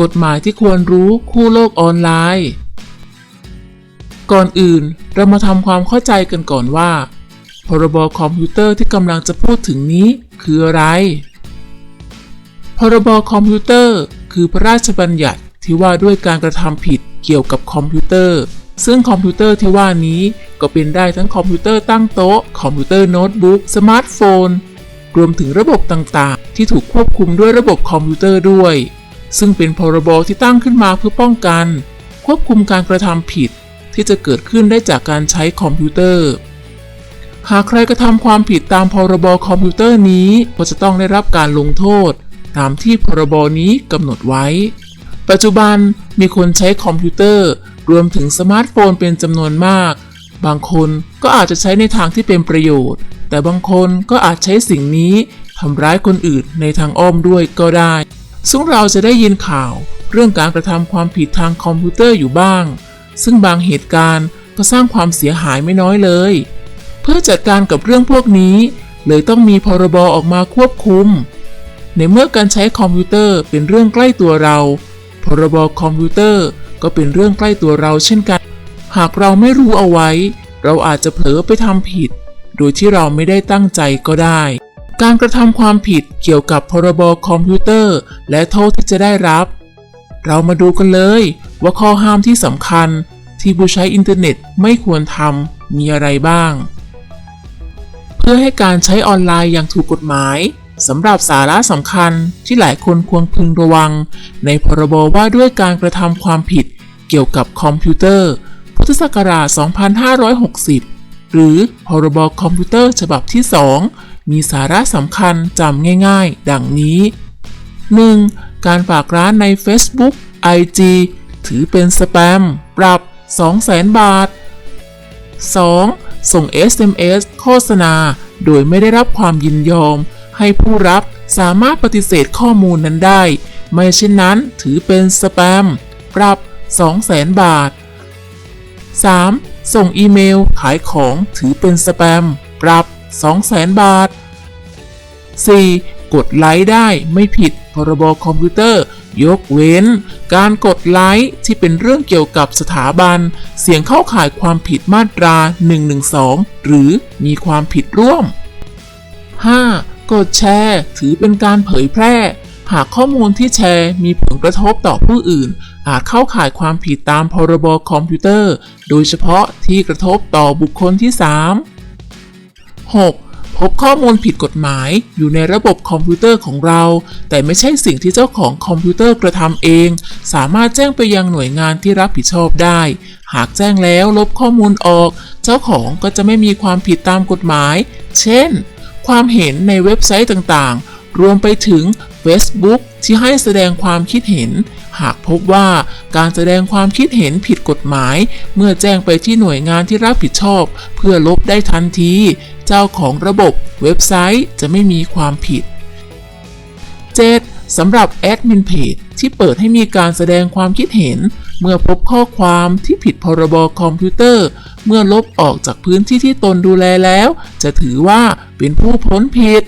กฎหมายที่ควรรู้คู่โลกออนไลน์ ก่อนอื่นเรามาทำความเข้าใจกันก่อนว่า พรบคอมพิวเตอร์ที่กำลังจะพูดถึงนี้คืออะไร พรบคอมพิวเตอร์ คือพระราชบัญญัติที่ว่าด้วยการกระทำผิดเกี่ยวกับคอมพิวเตอร์ ซึ่งคอมพิวเตอร์ที่ว่านี้ก็เป็นได้ทั้งคอมพิวเตอร์ตั้งโต๊ะ คอมพิวเตอร์โน้ตบุ๊ก สมาร์ทโฟน รวมถึงระบบต่างๆ ที่ถูกควบคุมด้วยระบบคอมพิวเตอร์ด้วย ซึ่งเป็นพรบที่ตั้งขึ้นมาเพื่อป้องกัน ควบคุมการกระทำผิดที่จะเกิดขึ้นได้จากการใช้คอมพิวเตอร์ หากใครกระทำความผิดตามพรบคอมพิวเตอร์นี้ ก็จะต้องได้รับการลงโทษ ตามที่พรบนี้กำหนดไว้ ปัจจุบันมีคนใช้คอมพิวเตอร์ รวมถึงสมาร์ทโฟนเป็นจำนวนมาก บางคนก็อาจจะใช้ในทางที่เป็นประโยชน์ แต่บางคนก็อาจใช้สิ่งนี้ทำร้ายคนอื่นในทางอ้อมด้วยก็ได้ ซึ่งเราจะได้ยินข่าวเรื่องการกระทำความผิดทางคอมพิวเตอร์อยู่บ้าง ซึ่งบางเหตุการณ์ก็สร้างความเสียหายไม่น้อยเลย เพื่อจัดการกับเรื่องพวกนี้ เลยต้องมีพรบออกมาควบคุม ในเมื่อการใช้คอมพิวเตอร์เป็นเรื่องใกล้ตัวเรา พรบคอมพิวเตอร์ก็เป็นเรื่องใกล้ตัวเราเช่นกัน หากเราไม่รู้เอาไว้ เราอาจจะเผลอไปทำผิด โดยที่เราไม่ได้ตั้งใจก็ได้ การกระทำความผิดเกี่ยวกับพรบคอมพิวเตอร์ และโทษที่จะได้รับ เรามาดูกันเลยว่าข้อห้ามที่สำคัญที่ผู้ใช้อินเทอร์เน็ตไม่ควรทำมีอะไรบ้าง เพื่อให้การใช้ออนไลน์อย่างถูกกฎหมายสำหรับสาระสำคัญที่หลายคนควรพึงระวัง ในพรบว่าด้วยการกระทำความผิดเกี่ยวกับคอมพิวเตอร์ พุทธศักราช 2560 หรือ พรบคอมพิวเตอร์ฉบับที่ 2 มีสาระสำคัญจำง่ายๆ ดังนี้ 1. การฝากร้านใน Facebook IG ถือเป็นสแปม ปรับ 200,000 บาท 2. ส่ง SMS โฆษณา โดยไม่ได้รับความยินยอม ให้ผู้รับสามารถปฏิเสธข้อมูลนั้นได้ ไม่เช่นนั้นถือเป็นสแปม ปรับ 200,000 บาท 3. ส่งอีเมลขายของถือเป็นสแปม ปรับ 200,000 บาท 4. กดไลค์ได้ไม่ผิดพรบคอมพิวเตอร์ ยกเว้น การกดไลค์ที่เป็นเรื่องเกี่ยวกับสถาบัน เสียงเข้าข่ายความผิดมาตรา 112 หรือมีความผิดร่วม 5. กดแชร์ ถือเป็นการเผยแพร่ หากข้อมูลที่แชร์มีผลกระทบต่อผู้อื่น อาจเข้าข่ายความผิดตามพรบคอมพิวเตอร์ โดยเฉพาะที่กระทบต่อบุคคลที่ 3 6. พบข้อมูลผิดกฎหมาย อยู่ในระบบคอมพิวเตอร์ของเรา แต่ไม่ใช่สิ่งที่เจ้าของคอมพิวเตอร์กระทำเอง สามารถแจ้งไปยังหน่วยงานที่รับผิดชอบได้ หากแจ้งแล้วลบข้อมูลออก เจ้าของก็จะไม่มีความผิดตามกฎหมาย เช่น ความเห็นในเว็บไซต์ต่างๆ รวมไปถึง Facebook ที่ให้แสดงความคิดเห็น หากพบว่าการแสดงความคิดเห็นผิดกฎหมาย เมื่อแจ้งไปที่หน่วยงานที่รับผิดชอบ เพื่อลบได้ทันที เจ้าของระบบเว็บไซต์จะไม่มีความผิด 7. สำหรับแอดมินเพจที่เปิดให้มีการแสดงความคิดเห็น เมื่อพบข้อความที่ผิดพรบคอมพิวเตอร์ เมื่อลบออกจากพื้นที่ที่ตนดูแลแล้ว จะถือว่าเป็นผู้พ้นผิด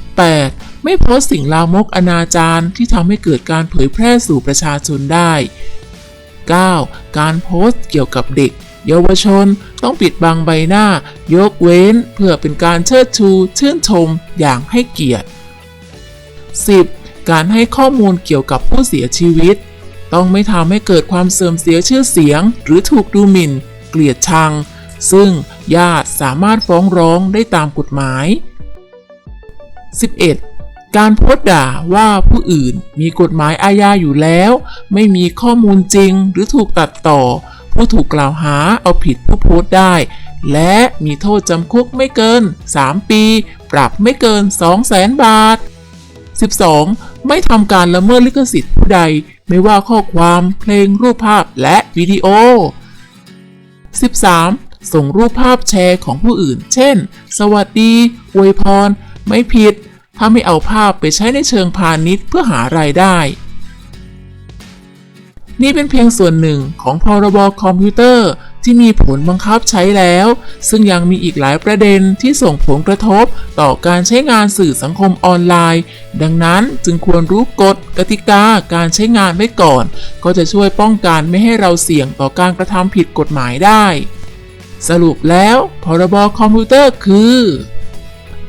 8. ไม่โพสต์สิ่งลามกอนาจารที่ทำให้เกิดการเผยแพร่สู่ประชาชนได้ 9. การโพสต์เกี่ยวกับเด็ก เยาวชนต้องปิดบังใบหน้า ยกเว้นเพื่อเป็นการเชิดชูชื่นชมอย่างให้เกียรติ 10. การให้ข้อมูลเกี่ยวกับผู้เสียชีวิต ต้องไม่ทำให้เกิดความเสื่อมเสียชื่อเสียง หรือถูกดูหมิ่น เกลียดชัง ซึ่งญาติสามารถฟ้องร้องได้ตามกฎหมาย 11. การโพสต์ด่าว่าผู้อื่นมีกฎหมายอาญาอยู่แล้ว ไม่มีข้อมูลจริงหรือถูกตัดต่อ ผู้ถูกกล่าวหาเอาผิดผู้โพสต์ได้ และมีโทษจำคุกไม่เกิน 3 ปี ปรับไม่เกิน 200,000 บาท 12. ไม่ทำการละเมิดลิขสิทธิ์ผู้ใด ไม่ว่าข้อความเพลงรูปภาพและวิดีโอ 13. ส่งรูปภาพแชร์ของผู้อื่น เช่น สวัสดีอวยพร ไม่ผิด ถ้าไม่เอาภาพไปใช้ในเชิงพาณิชย์เพื่อหารายได้ นี่เป็นเพียงส่วนหนึ่งของพรบคอมพิวเตอร์ที่มีผลบังคับใช้แล้ว ซึ่งยังมีอีกหลายประเด็นที่ส่งผลกระทบต่อการใช้งานสื่อสังคมออนไลน์ ดังนั้นจึงควรรู้กฎกติกาการใช้งานไว้ก่อน ก็จะช่วยป้องกันไม่ให้เราเสี่ยงต่อการกระทำผิดกฎหมายได้ สรุปแล้วพรบคอมพิวเตอร์คือ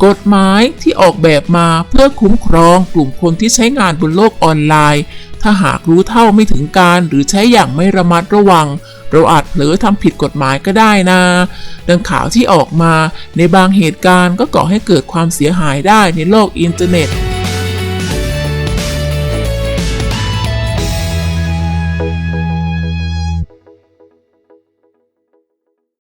กฎหมายที่ออกแบบมาเพื่อคุ้มครองกลุ่มคนที่ใช้งานบนโลกออนไลน์ ถ้าหากรู้เท่าไม่ถึงการหรือใช้อย่างไม่ระมัดระวัง เราอาจเผลอทำผิดกฎหมายก็ได้นะ ดังข่าวที่ออกมาในบางเหตุการณ์ก็ก่อให้เกิดความเสียหายได้ในโลกอินเทอร์เน็ต